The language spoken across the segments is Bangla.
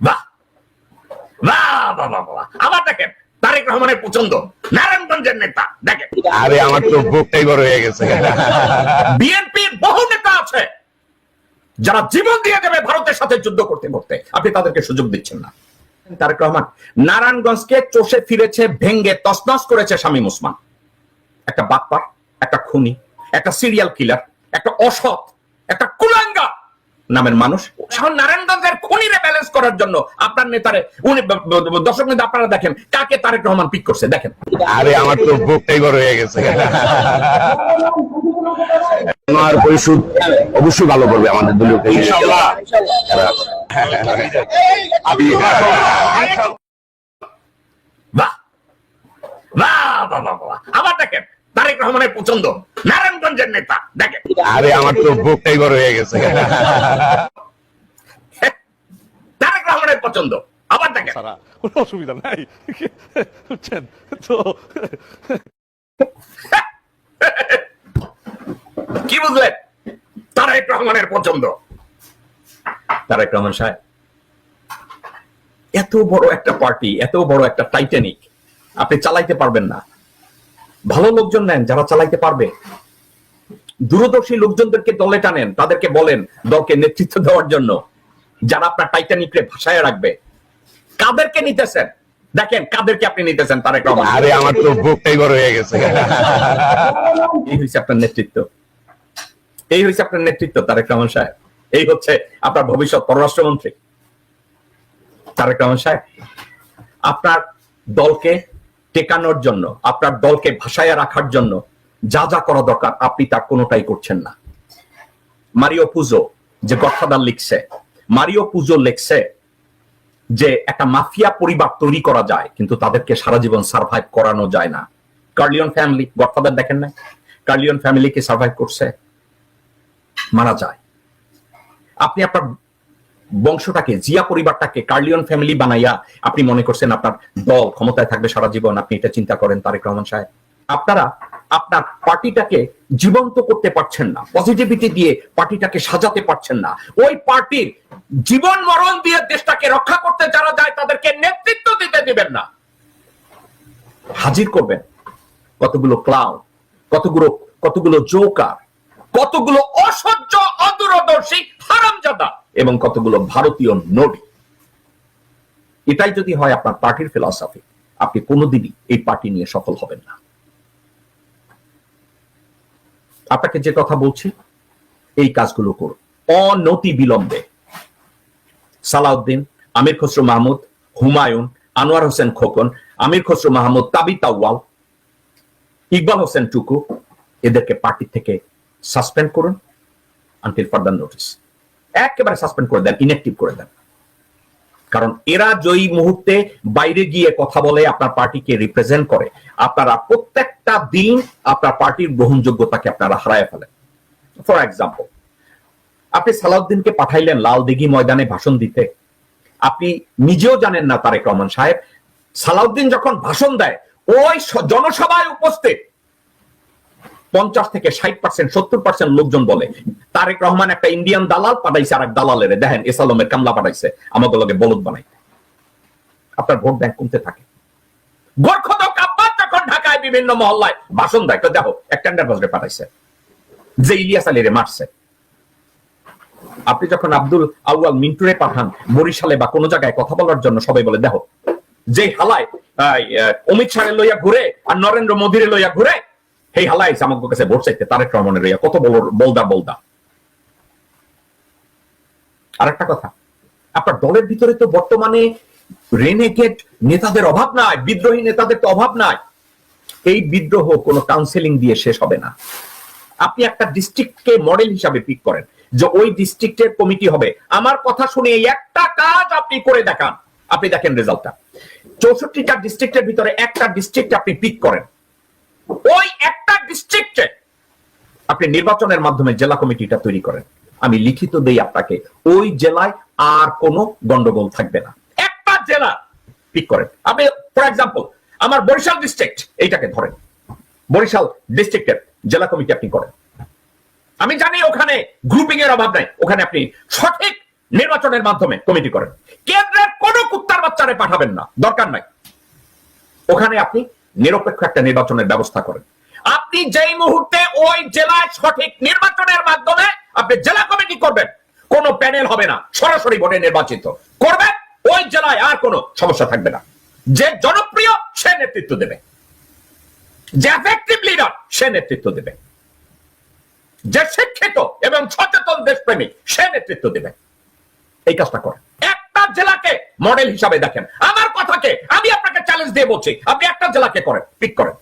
বাহ। বাহ বাহ বাহ বাহ আবার দেখেন তারেক রহমানের পছন্দ। নারায়ণগঞ্জের নেতা দেখেন। আরে আমার তো বুকটাই বড় হয়ে গেছে। বিএনপির বহু নেতা আছে যারা জীবন দিয়ে দেবে ভারতের সাথে যুদ্ধ করতে করতে। আপনি তাদেরকে সুযোগ দিচ্ছেন না। তারেক রহমান নারায়ণগঞ্জকে চষে ফিরেছে ভেঙ্গে তসনস করেছে শামীম ওসমান। একটা বাটপার একটা খুনি একটা সিরিয়াল কিলার একটা অসৎ একটা কুলাঙ্গা নামের মানুষ। এখন নারায়ণগঞ্জের খুনিরে ব্যালেন্স করার জন্য আপনার নেতারে উনি দর্শক নেতা আপনারা দেখেন কাকে তারেক রহমান পিক করছে দেখেন। আরে আমার তো বুকটাই বড় হয়ে গেছে। আমার পরিষদ অবশ্যই ভালো করবে আমাদের দলীয় বাহ বাহ বাহ বাহ। আবার দেখেন। তারেক রহমানের পছন্দ। নারায়ণগঞ্জের নেতা। দেখেন। আরে আমার তো বুকটাই বড় হয়ে গেছে। তারেক রহমানের পছন্দ। আবার দেখেন। কোনো অসুবিধা নাই। বুঝছেন? তো কি বুঝলেন? তারেক রহমানের পছন্দ। তারেক রহমান সাহেব এত বড় একটা পার্টি এত বড় একটা টাইটানিক আপনি চালাইতে পারবেন না। ভালো লোকজন নেন যারা চালাইতে পারবে। দূরদর্শী লোকজনদেরকে দলে টানেন তাদেরকে বলেন দলকে নেতৃত্ব দেওয়ার জন্য যারা আপনার টাইটানিকরে ভাসায় রাখবে কাদেরকে নিতেছেন? দেখেন কাদেরকে আপনি নিতেছেন তারেক রহমান আরে আমার তো বুকটাই বড় হয়ে গেছে। এই হচ্ছে আপনার নেতৃত্ব। এই হচ্ছে আপনার নেতৃত্ব তারেক রহমান সাহেব। এই হচ্ছে আপনার ভবিষ্যৎ পররাষ্ট্রমন্ত্রী। তারেক রহমান সাহেব আপনার দলকে টেকানোর জন্য, আপনার দলকে ভাসায় রাখার জন্য যা যা করা দরকার, আপনি তার কোনোটাই করছেন না। মারিও পুজো যে গডফাদার লিখছে, মারিও পুজো লিখছে যে একটা মাফিয়া পরিবার তৈরি করা যায়, কিন্তু তাদেরকে সারা জীবন সার্ভাইভ করানো যায় না। কার্লিয়ন ফ্যামিলি, গডফাদার দেখেন না কার্লিয়ন ফ্যামিলি কি সার্ভাইভ করছে, মারা যায়। আপনি আপনার বংশটাকে, জিয়া পরিবারটাকে, কার্লিয়ন ফ্যামিলি বানাইয়া আপনি মনে করছেন আপনার দল ক্ষমতায় থাকবে সারা জীবন, আপনি এটা চিন্তা করেন তারেক রহমান সাহেব। আপনারা, আপনার পার্টিটাকে জীবন্ত করতে পারছেন না পজিটিভিটি দিয়ে পার্টিটাকে সাজাতে পারছেন না। ওই পার্টির জীবন মরণ দিয়ে দেশটাকে রক্ষা করতে যারা যায় তাদেরকে নেতৃত্ব দিতে দিবেন না। হাজির করবেন। কতগুলো ক্লাউন কতগুলো কতগুলো জোকার কতগুলো অসহ্য, অদূরদর্শী এবং কতগুলো ভারতীয় নড়ি। এটাই যদি হয় আপনার পার্টির ফিলসফি আপনি কোনোদিনই এই পার্টি নিয়ে সফল হবেন না। আপনাকে যে কথা বলছি, এই কাজগুলো করুন। অনতি বিলম্বে। সালাউদ্দিন, আমির খসরু মাহমুদ, হুমায়ুন, আনোয়ার হোসেন খোকন, আমির খসরু মাহমুদ, তাবি তাওয়াল, ইকবাল হোসেন টুকু, এদেরকে পার্টি থেকে সাসপেন্ড করুন আনটিল ফার্দার নোটিস একেবারে সাসপেন্ড করে দেন ইনঅ্যাক্টিভ করে দেন। কারণ এরা যেই মুহূর্তে বাইরে গিয়ে কথা বলে, আপনার পার্টিকে রিপ্রেজেন্ট করে, আপনারা প্রত্যেকটা দিন আপনার পার্টির গ্রহণযোগ্যতাকে আপনারা হারায় ফেলেন। ফর এক্সাম্পল আপনি সালাউদ্দিনকে পাঠাইলেন লাল দিঘি ময়দানে ভাষণ দিতে। আপনি নিজেও জানেন না তারেক রহমান সাহেব। সালাউদ্দিন যখন ভাষণ দেয়, ওই জনসভায় উপস্থিত। পঞ্চাশ থেকে ষাট পার্সেন্ট সত্তর পার্সেন্ট লোকজন বলে। তারেক রহমান একটা ইন্ডিয়ান দালাল পাঠাইছে আর এক দালালের। দেখেন এসালমের কামলা পাঠাইছে, আমাদের লগে বলদ বানাইতে আপনার ভোট ব্যাংক কমতে থাকে? যখন ঢাকায় বিভিন্ন মহল্লায়, ভাষণ দেয়, তো দেখো এক টেন্ডার পাঠাইছে। যে ইলিয়াস মারছে। আপনি যখন আব্দুল আউয়াল মিন্টুরে পাঠান, বরিশালে বা কোনো জায়গায় কথা বলার জন্য সবাই বলে, দেখো যে হালায় অমিত শাহের লইয়া ঘুরে আর নরেন্দ্র মোদীরে লইয়া ঘুরে সেই হালাই আমাকে কাছে ভোট চাইতে তারেক রহমানের লইয়া কত বলদা বলদা। আর একটা কথা, আপনার দলের ভিতরে তো বর্তমানে রেনেগেট নেতাদের অভাব নাই, বিদ্রোহী নেতাদের তো অভাব নাই। এই বিদ্রোহ কোনো কাউন্সেলিং দিয়ে শেষ হবে না। আপনি একটা ডিস্ট্রিক্টকে মডেল হিসাবে পিক করেন, যে ওই ডিস্ট্রিক্টের কমিটি হবে। আমার কথা শুনে একটা কাজ আপনি করে দেখান। আপনি দেখেন রেজাল্টটা চৌষট্টিটা ডিস্ট্রিক্টের ভিতরে একটা ডিস্ট্রিক্ট আপনি পিক করেন। ওই একটা ডিস্ট্রিক্টে আপনি নির্বাচনের মাধ্যমে জেলা কমিটিটা তৈরি করেন। আমি লিখিত দেই আপনাকে, ওই জেলায় আর কোনো গন্ডগোল থাকবে না। একটা জেলা পিক করেন। আপনি ফর এক্সাম্পল আমার বরিশাল ডিস্ট্রিক্ট এইটাকে ধরেন। বরিশাল ডিস্ট্রিক্টের জেলা কমিটি আপনি করেন। আমি জানি ওখানে গ্রুপিং এর অভাব নাই। ওখানে আপনি সঠিক নির্বাচনের মাধ্যমে কমিটি করেন। কেন্দ্রের বাচ্চারে পাঠাবেন না। দরকার নাই। ওখানে আপনি নিরপেক্ষ একটা নির্বাচনের ব্যবস্থা করেন। আপনি যেই মুহূর্তে ওই জেলায় সঠিক নির্বাচনের মাধ্যমে আপনি জেলা কমিটি করবেন, কোন প্যানেল হবে না, সরাসরি ভোটে নির্বাচিত করবেন, ওই জেলায় আর কোনো সমস্যা থাকবে না। যে জনপ্রিয়, সে নেতৃত্ব দেবে। যে এফেক্টিভ লিডার সে নেতৃত্ব দেবে। যে শিক্ষিত এবং সচেতন দেশপ্রেমিক, সে নেতৃত্ব দেবে। এই কাজটা একটা জেলাকে মডেল হিসাবে দেখেন। আমার কথাকে আমি আপনাকে চ্যালেঞ্জ দিয়ে বলছি, আপনি একটা জেলাকে করেন পিক করেন।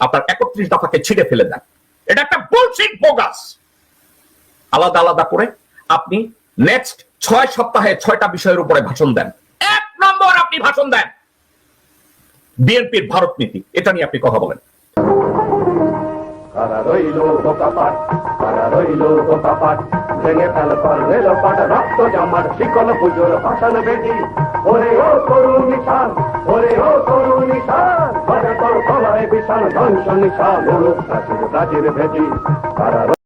আপনার একত্রিশ দফাকে ছিঁড়ে ফেলে দেন। এটা একটা বুলশিট বোগাস আলাদা আলাদা করে আপনি নেক্সট ছয় সপ্তাহে ছয়টা বিষয়ের উপরে ভাষণ দেন। এক নম্বর আপনি ভাষণ দেন। বিএনপির ভারত নীতি, এটা নিয়ে আপনি কথা বলেন। রইল বোকাপাট কারা রইল বোকাপাট ভেঙে ফেল কর পাট, রক্ত শিকল পুজোর ভাষণ বেদি ওরে ও করুণ নিশান, ওরে ও করুণ নিশান করে তোর গলায় বিশাল ধ্বংস নিশান প্রাচীর প্রাচীর কারা